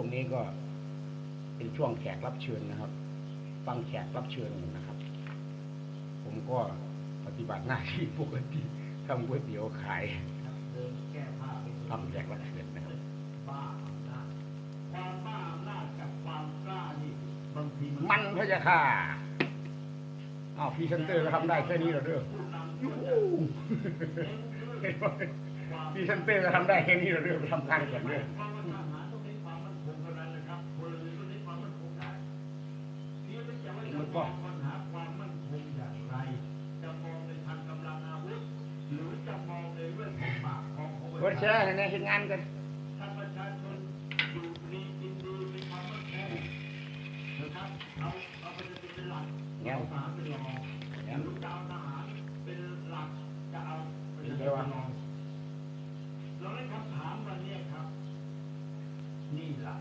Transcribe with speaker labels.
Speaker 1: ช่วงนี้ก็เป็นช่วงแขกรับเชิญนะครับ ฟังแขกรับเชิญนะครับ ผมก็ปฏิบัติหน้าที่ปกติทำก๋วยเตี๋ยวขายทำแขกรับเชิญนะครับ
Speaker 2: บ้าอำนาจความบ้าอำนาจกับความกล้านี่บางที
Speaker 1: มันพะยาค่ะอ้าวพรีเซนเตอร์ก็ทำได้แค่นี้เหรอเด้อยูพรีเซนเตอร์ก็ทำได้แค่นี้เหรอเด้อไปทำการก่อนเด้อ
Speaker 2: จะไม่จะมองปัญหาความมั่นคงอย่างไร จะมองในทางกำลังอาวุธ หรือจะมองในเรื่องของปากของของ
Speaker 1: กดแชร์ให้ในเห็นงานกัน
Speaker 2: ถ้าประชาชนอยู่ดีกินดีมีความมั่นคงนะครับเอาเอาประชาชนเป็นหลัก
Speaker 1: แง่
Speaker 2: เอา
Speaker 1: ว
Speaker 2: ทหารเป็นรองห
Speaker 1: แง่ว
Speaker 2: รือจะเอาทหารเป็นหลักจะเอาประชาชนเป็นรองเราได้คำถามวันนี้ครับ นี่แหละ